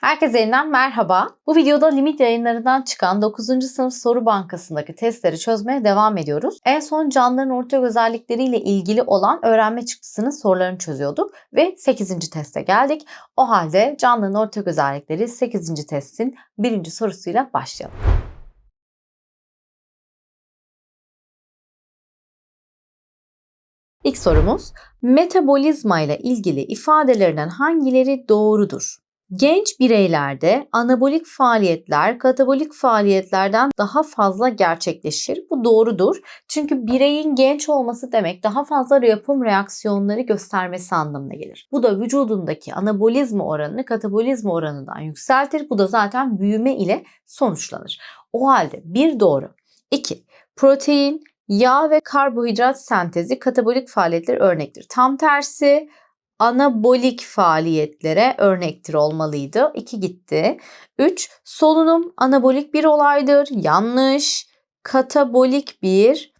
Herkese yeniden merhaba. Bu videoda limit yayınlarından çıkan 9. sınıf soru bankasındaki testleri çözmeye devam ediyoruz. En son canlıların ortak özellikleriyle ilgili olan öğrenme çıktısının sorularını çözüyorduk ve 8. teste geldik. O halde canlının ortak özellikleri 8. testin birinci sorusuyla başlayalım. İlk sorumuz, metabolizma ile ilgili ifadelerinden hangileri doğrudur? Genç bireylerde anabolik faaliyetler katabolik faaliyetlerden daha fazla gerçekleşir. Bu doğrudur. Çünkü bireyin genç olması demek daha fazla yapım reaksiyonları göstermesi anlamına gelir. Bu da vücudundaki anabolizma oranını katabolizma oranından yükseltir. Bu da zaten büyüme ile sonuçlanır. O halde bir doğru. 2. Protein, yağ ve karbohidrat sentezi katabolik faaliyetler örnektir. Tam tersi anabolik faaliyetlere örnektir olmalıydı. 2 gitti. 3. Solunum anabolik bir olaydır. Yanlış. Katabolik bir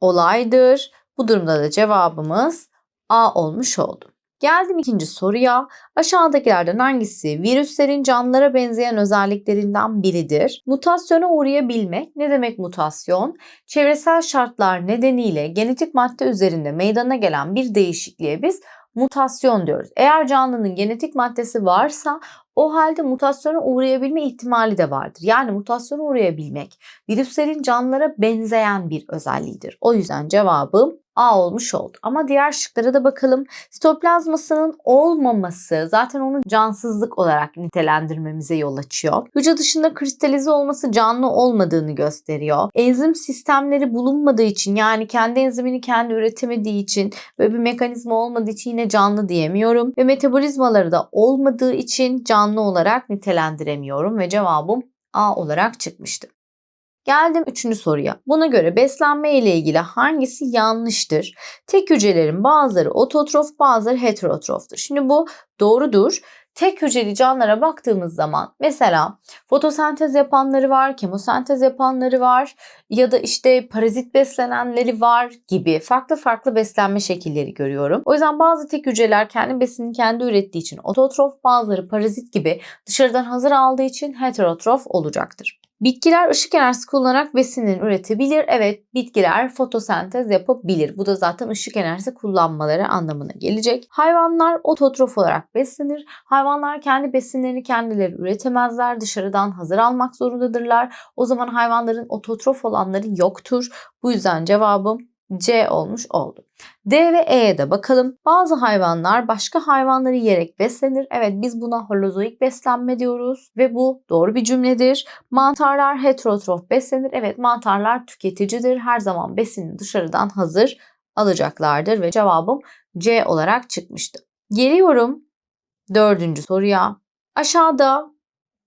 olaydır. Bu durumda da cevabımız A olmuş oldu. Geldim ikinci soruya. Aşağıdakilerden hangisi virüslerin canlılara benzeyen özelliklerinden biridir? Mutasyona uğrayabilmek. Ne demek mutasyon? Çevresel şartlar nedeniyle genetik madde üzerinde meydana gelen bir değişikliğe biz mutasyon diyoruz. Eğer canlının genetik maddesi varsa o halde mutasyona uğrayabilme ihtimali de vardır. Yani mutasyona uğrayabilmek virüslerin canlılara benzeyen bir özelliğidir. O yüzden cevabım A olmuş oldu. Ama diğer şıklara da bakalım. Sitoplazmasının olmaması zaten onu cansızlık olarak nitelendirmemize yol açıyor. Hücre dışında kristalize olması canlı olmadığını gösteriyor. Enzim sistemleri bulunmadığı için yani kendi enzimini kendi üretemediği için ve bir mekanizma olmadığı için yine canlı diyemiyorum. Ve metabolizmaları da olmadığı için canlı olarak nitelendiremiyorum ve cevabım A olarak çıkmıştı. Geldim üçüncü soruya. Buna göre beslenme ile ilgili hangisi yanlıştır? Tek hücrelerin bazıları ototrof bazıları heterotroftur. Şimdi bu doğrudur. Tek hücreli canlılara baktığımız zaman mesela fotosentez yapanları var, kemosentez yapanları var ya da işte parazit beslenenleri var gibi farklı farklı beslenme şekilleri görüyorum. O yüzden bazı tek hücreler kendi besinini kendi ürettiği için ototrof, bazıları parazit gibi dışarıdan hazır aldığı için heterotrof olacaktır. Bitkiler ışık enerjisi kullanarak besinini üretebilir. Evet bitkiler fotosentez yapabilir. Bu da zaten ışık enerjisi kullanmaları anlamına gelecek. Hayvanlar ototrof olarak beslenir. Hayvanlar kendi besinlerini kendileri üretemezler. Dışarıdan hazır almak zorundadırlar. O zaman hayvanların ototrof olanları yoktur. Bu yüzden cevabım C olmuş oldu. D ve E'ye de bakalım. Bazı hayvanlar başka hayvanları yiyerek beslenir. Evet biz buna holozoik beslenme diyoruz ve bu doğru bir cümledir. Mantarlar heterotrof beslenir. Evet mantarlar tüketicidir. Her zaman besini dışarıdan hazır alacaklardır ve cevabım C olarak çıkmıştı. Geliyorum dördüncü soruya. Aşağıda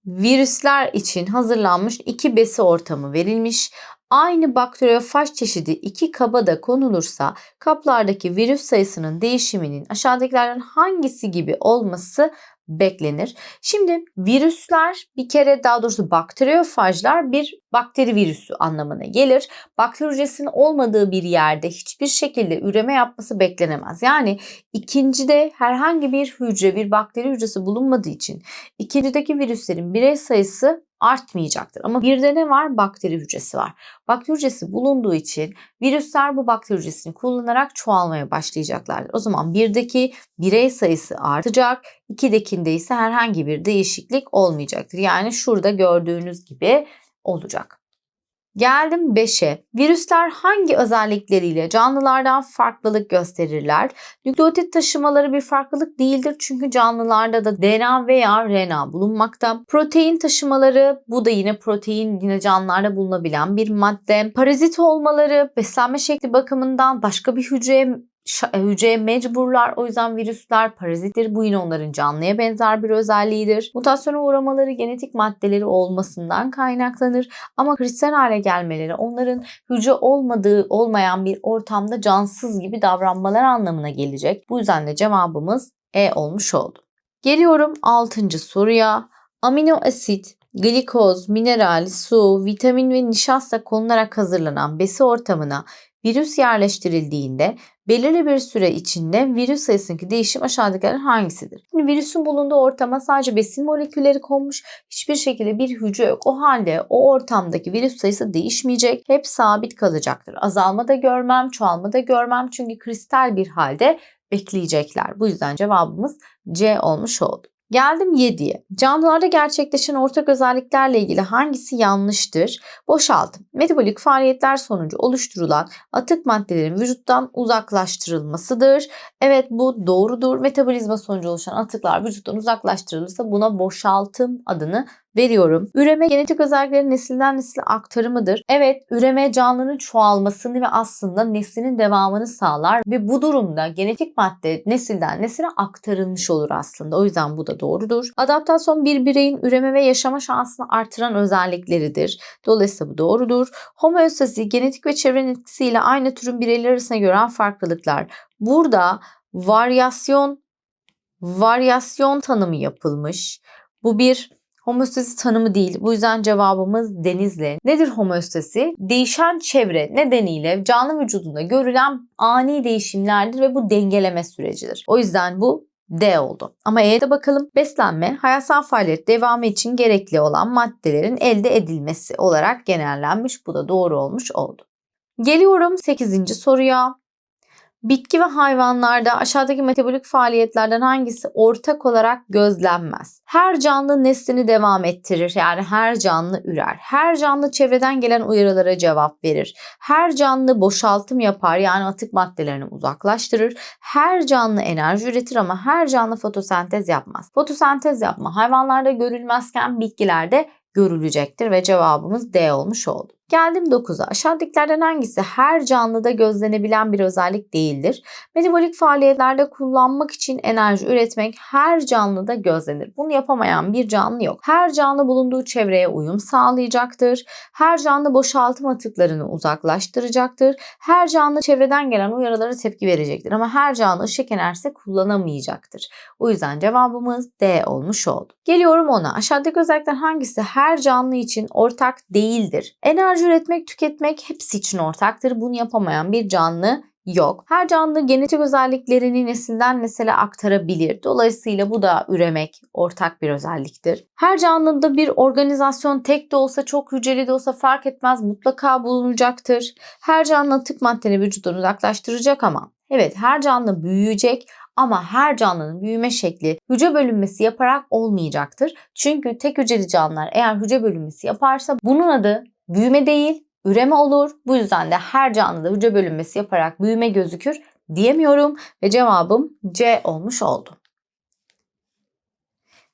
virüsler için hazırlanmış iki besi ortamı verilmiş. Aynı bakteriyofaj çeşidi iki kaba da konulursa kaplardaki virüs sayısının değişiminin aşağıdakilerden hangisi gibi olması beklenir. Şimdi virüsler bir kere daha doğrusu bakteriyofajlar bir bakteri virüsü anlamına gelir. Bakteri hücresinin olmadığı bir yerde hiçbir şekilde üreme yapması beklenemez. Yani ikincide herhangi bir hücre bir bakteri hücresi bulunmadığı için ikincideki virüslerin birey sayısı artmayacaktır. Ama bir de ne var? Bakteri hücresi var. Bakteri hücresi bulunduğu için virüsler bu bakteri hücresini kullanarak çoğalmaya başlayacaklardır. O zaman birdeki birey sayısı artacak, ikidekinde ise herhangi bir değişiklik olmayacaktır. Yani şurada gördüğünüz gibi olacak. Geldim 5'e. Virüsler hangi özellikleriyle canlılardan farklılık gösterirler? Nükleotit taşımaları bir farklılık değildir çünkü canlılarda da DNA veya RNA bulunmakta. Protein taşımaları bu da yine protein yine canlılarda bulunabilen bir madde. Parazit olmaları beslenme şekli bakımından başka bir hücreye hücreye mecburlar. O yüzden virüsler parazittir. Bu yine onların canlıya benzer bir özelliğidir. Mutasyona uğramaları genetik maddeleri olmasından kaynaklanır. Ama kristal hale gelmeleri onların hücre olmadığı olmayan bir ortamda cansız gibi davranmalar anlamına gelecek. Bu yüzden de cevabımız E olmuş oldu. Geliyorum 6. soruya. Amino asit glikoz, mineral, su, vitamin ve nişasta konularak hazırlanan besi ortamına virüs yerleştirildiğinde belirli bir süre içinde virüs sayısındaki değişim aşağıdakilerden hangisidir? Şimdi virüsün bulunduğu ortama sadece besin molekülleri konmuş. Hiçbir şekilde bir hücre yok. O halde o ortamdaki virüs sayısı değişmeyecek. Hep sabit kalacaktır. Azalma da görmem, çoğalma da görmem. Çünkü kristal bir halde bekleyecekler. Bu yüzden cevabımız C olmuş oldu. Geldim 7'ye. Canlılarda gerçekleşen ortak özelliklerle ilgili hangisi yanlıştır? Boşaltım. Metabolik faaliyetler sonucu oluşturulan atık maddelerin vücuttan uzaklaştırılmasıdır. Evet bu doğrudur. Metabolizma sonucu oluşan atıklar vücuttan uzaklaştırılırsa buna boşaltım adını veriyorum. Üreme genetik özelliklerin nesilden nesile aktarımıdır. Evet, üreme canlının çoğalmasını ve aslında neslinin devamını sağlar ve bu durumda genetik madde nesilden nesile aktarılmış olur aslında. O yüzden bu da doğrudur. Adaptasyon bir bireyin üreme ve yaşama şansını artıran özellikleridir. Dolayısıyla bu doğrudur. Homeostasi genetik ve çevrenin etkisiyle aynı türün bireyler arasında gören farklılıklar. Burada varyasyon varyasyon tanımı yapılmış. Bu bir Homeostasi tanımı değil. Bu yüzden cevabımız Denizli. Nedir homeostasi? Değişen çevre nedeniyle canlı vücudunda görülen ani değişimlerdir ve bu dengeleme sürecidir. O yüzden bu D oldu. Ama E'ye de bakalım. Beslenme, hayatsal faaliyet devamı için gerekli olan maddelerin elde edilmesi olarak genellenmiş. Bu da doğru olmuş oldu. Geliyorum 8. soruya. Bitki ve hayvanlarda aşağıdaki metabolik faaliyetlerden hangisi ortak olarak gözlenmez? Her canlı neslini devam ettirir. Yani her canlı ürer. Her canlı çevreden gelen uyarılara cevap verir. Her canlı boşaltım yapar yani atık maddelerini uzaklaştırır. Her canlı enerji üretir ama her canlı fotosentez yapmaz. Fotosentez yapma hayvanlarda görülmezken bitkilerde görülecektir ve cevabımız D olmuş oldu. Geldim 9'a. Aşağıdakilerden hangisi her canlıda gözlenebilen bir özellik değildir? Metabolik faaliyetlerde kullanmak için enerji üretmek her canlıda gözlenir. Bunu yapamayan bir canlı yok. Her canlı bulunduğu çevreye uyum sağlayacaktır. Her canlı boşaltım atıklarını uzaklaştıracaktır. Her canlı çevreden gelen uyarılara tepki verecektir. Ama her canlı ışık enerjisi kullanamayacaktır. O yüzden cevabımız D olmuş oldu. Geliyorum ona. Aşağıdaki özellikler hangisi her canlı için ortak değildir? Enerji üretmek, tüketmek hepsi için ortaktır. Bunu yapamayan bir canlı yok. Her canlı genetik özelliklerini nesilden nesile aktarabilir. Dolayısıyla bu da üremek ortak bir özelliktir. Her canlıda bir organizasyon tek de olsa çok hücreli de olsa fark etmez mutlaka bulunacaktır. Her canlı atık maddeni vücuttan uzaklaştıracak ama evet her canlı büyüyecek ama her canlının büyüme şekli hücre bölünmesi yaparak olmayacaktır. Çünkü tek hücreli canlılar eğer hücre bölünmesi yaparsa bunun adı büyüme değil üreme olur. Bu yüzden de her canlıda hücre bölünmesi yaparak büyüme gözükür diyemiyorum ve cevabım C olmuş oldu.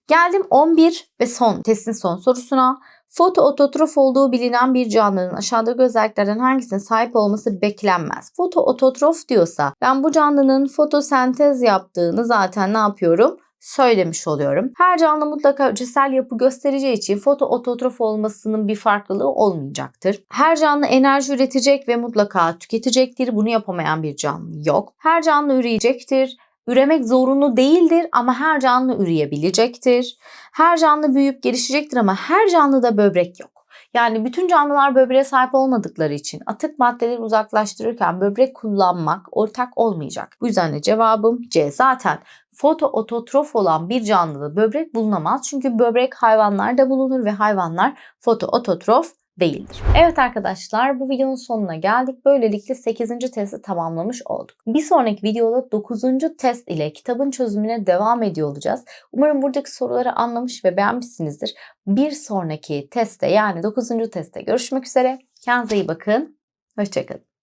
Geldim 11 ve son testin son sorusuna. Fotoototrof olduğu bilinen bir canlının aşağıdaki özelliklerden hangisine sahip olması beklenmez. Fotoototrof diyorsa ben bu canlının fotosentez yaptığını zaten ne yapıyorum? Söylemiş oluyorum. Her canlı mutlaka hücresel yapı göstereceği için fotoototrof olmasının bir farklılığı olmayacaktır. Her canlı enerji üretecek ve mutlaka tüketecektir. Bunu yapamayan bir canlı yok. Her canlı üreyecektir. Üremek zorunlu değildir ama her canlı üreyebilecektir. Her canlı büyüyüp gelişecektir ama her canlıda böbrek yok. Yani bütün canlılar böbreğe sahip olmadıkları için atık maddeleri uzaklaştırırken böbrek kullanmak ortak olmayacak. Bu yüzden de cevabım C. Zaten fotoototrof olan bir canlıda böbrek bulunamaz. Çünkü böbrek hayvanlarda bulunur ve hayvanlar fotoototrof değildir. Evet arkadaşlar bu videonun sonuna geldik. Böylelikle 8. testi tamamlamış olduk. Bir sonraki videoda 9. test ile kitabın çözümüne devam ediyor olacağız. Umarım buradaki soruları anlamış ve beğenmişsinizdir. Bir sonraki testte yani 9. testte görüşmek üzere. Kendinize iyi bakın. Hoşçakalın.